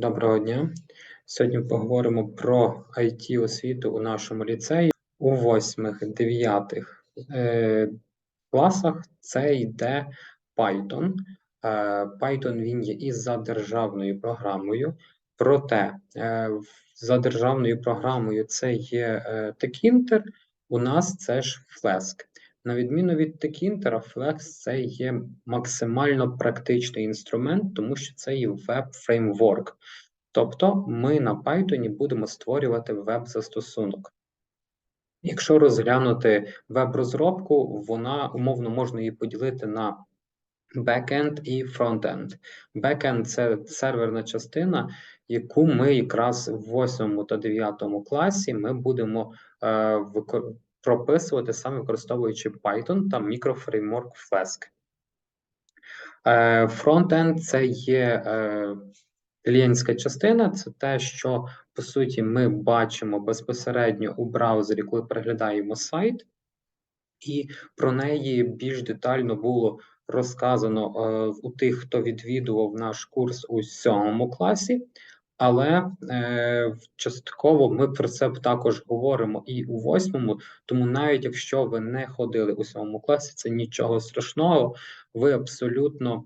Доброго дня. Сьогодні поговоримо про IT освіту у нашому ліцеї. У восьмих-дев'ятих е, класах це йде Python. Е, Python він є і за державною програмою, проте е, за державною програмою це є е, Tekinter, у нас це ж Flask. На відміну від Tekinter, Flex це є максимально практичний інструмент, тому що це є веб-фреймворк. Тобто ми на Python будемо створювати веб-застосунок. Якщо розглянути веб-розробку, вона умовно можна її поділити на бекенд і фронтенд. Бекенд це серверна частина, яку ми якраз в 8 та 9 класі ми будемо е, використовувати прописувати саме використовуючи Python та мікрофреймворк Flask. Е, фронтенд це є е, клієнтська частина, це те, що по суті ми бачимо безпосередньо у браузері, коли переглядаємо сайт, і про неї більш детально було розказано е, у тих, хто відвідував наш курс у сьомому класі. Але е, частково ми про це також говоримо і у восьмому. Тому навіть якщо ви не ходили у сьомому класі, це нічого страшного, ви абсолютно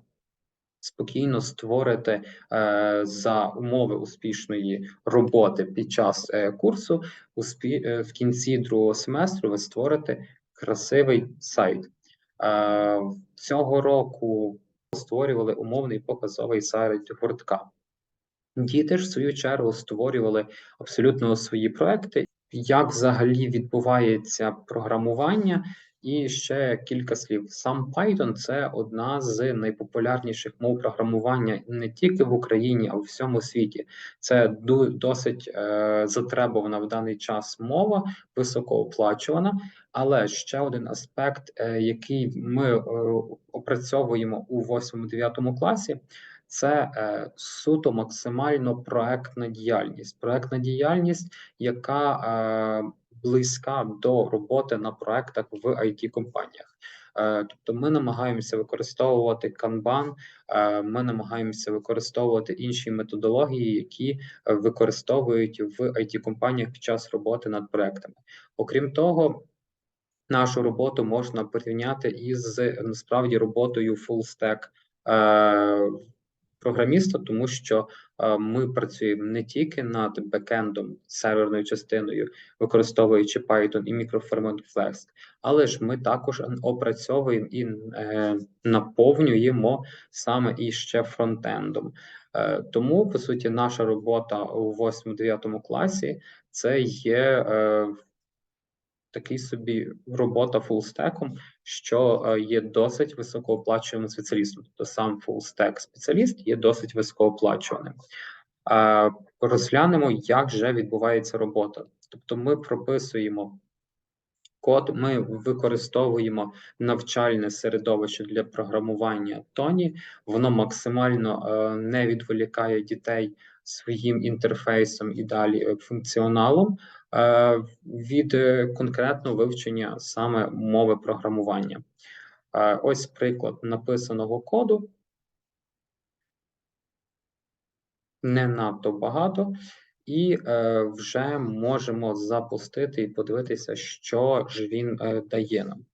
спокійно створите е, за умови успішної роботи під час е, курсу. Успі, е, в кінці другого семестру ви створите красивий сайт. Е, Цього року створювали умовний показовий сайт гуртка. Діти ж в свою чергу створювали абсолютно свої проекти. Як взагалі відбувається програмування? І ще кілька слів. Сам Python це одна з найпопулярніших мов програмування не тільки в Україні, а й в всьому світі. Це досить е, затребувана в даний час мова, високооплачувана. Але ще один аспект, е, який ми е, опрацьовуємо у 8-9 класі це е, суто максимально проектна діяльність. Проектна діяльність, яка е, близька до роботи на проектах в it компаніях. Е, тобто ми намагаємося використовувати канбан, ми намагаємося використовувати інші методології, які використовують в it компаніях під час роботи над проектами. Окрім того, нашу роботу можна порівняти із насправді роботою full stack програміста, тому що е, ми працюємо не тільки над бекендом, серверною частиною, використовуючи Python і мікрофермент Flask, але ж ми також опрацьовуємо і е, наповнюємо саме і ще фронтендом. Е, тому, по суті, наша робота у 8-9 класі це є. Е, такий собі робота фулстеком, що е, є досить високооплачуваним спеціалістом. Тобто сам фулстек спеціаліст є досить високооплачуваним. Розглянемо, як же відбувається робота. Тобто, ми прописуємо код, ми використовуємо навчальне середовище для програмування Тоні, воно максимально е, не відволікає дітей своїм інтерфейсом і далі е, функціоналом. Е, від е, конкретного вивчення саме мови програмування. Е, ось приклад написаного коду. Не надто багато, і е, вже можемо запустити і подивитися, що ж він е, дає нам.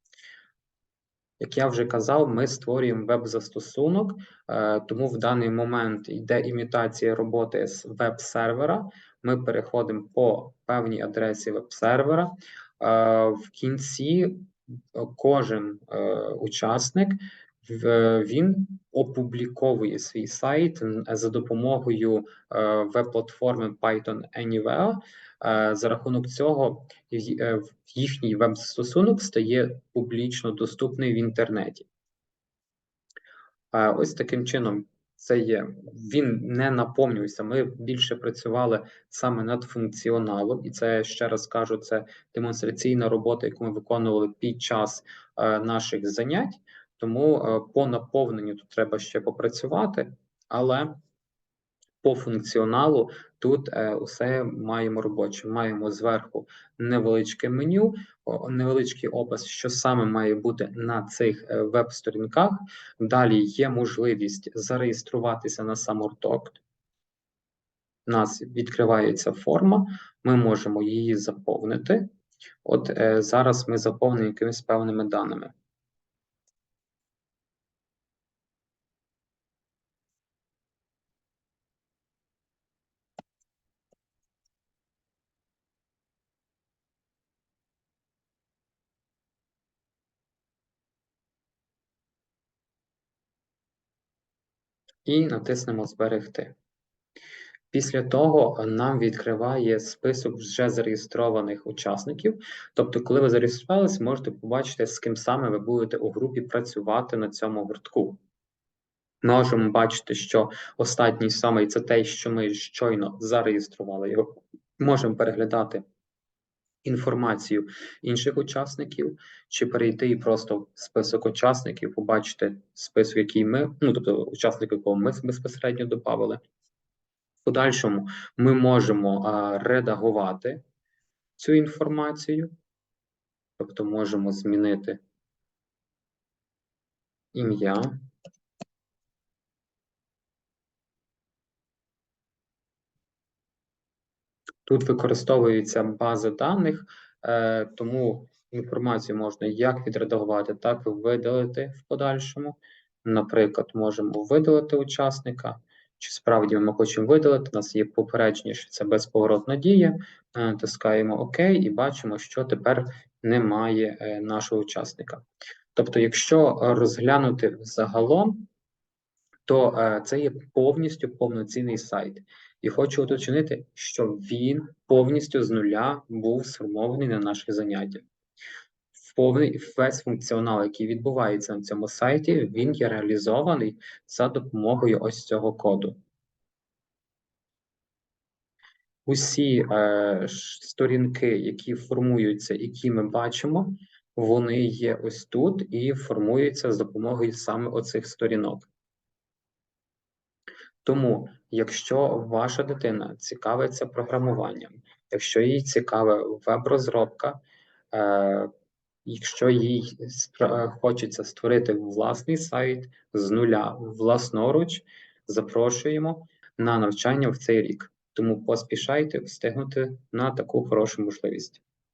Як я вже казав, ми створюємо веб-застосунок, е, тому в даний момент йде імітація роботи з веб-сервера ми переходимо по певній адресі веб-сервера. Е, в кінці кожен е, учасник він опубліковує свій сайт за допомогою е, веб-платформи Python Anywhere. За рахунок цього їхній веб-застосунок стає публічно доступний в інтернеті. Ось таким чином це є. Він не наповнюється. Ми більше працювали саме над функціоналом, і це ще раз кажу, це демонстраційна робота, яку ми виконували під час е, наших занять. Тому е, по наповненню тут треба ще попрацювати, але по функціоналу тут е, усе маємо робоче. Маємо зверху невеличке меню, невеличкий опис, що саме має бути на цих е, веб-сторінках. Далі є можливість зареєструватися на сам у нас відкривається форма, ми можемо її заповнити. От зараз ми заповнимо якимись певними даними. І натиснемо Зберегти. Після того нам відкриває список вже зареєстрованих учасників. Тобто, коли ви зареєструвалися, можете побачити, з ким саме ви будете у групі працювати на цьому гуртку. Можемо бачити, що останній саме це те, що ми щойно зареєстрували його. Можемо переглядати інформацію інших учасників, чи перейти і просто в список учасників, побачити список, який ми, ну тобто учасники, якого ми безпосередньо додали. В подальшому ми можемо а, редагувати цю інформацію, тобто можемо змінити ім'я. Тут використовується база даних, е, тому інформацію можна як відредагувати, так і видалити в подальшому. Наприклад, можемо видалити учасника, чи справді ми хочемо видалити. У нас є попередження, що це безповоротна дія. Е, натискаємо ОК і бачимо, що тепер немає е, нашого учасника. Тобто, якщо розглянути загалом, то це є повністю повноцінний сайт. І хочу уточнити, що він повністю з нуля був сформований на наших заняттях. Повний весь функціонал, який відбувається на цьому сайті, він є реалізований за допомогою ось цього коду. Усі е, сторінки, які формуються, які ми бачимо, вони є ось тут і формуються з допомогою саме оцих сторінок. Тому, якщо ваша дитина цікавиться програмуванням, якщо їй цікава веб-розробка, е, якщо їй хочеться створити власний сайт з нуля власноруч, запрошуємо на навчання в цей рік. Тому поспішайте встигнути на таку хорошу можливість.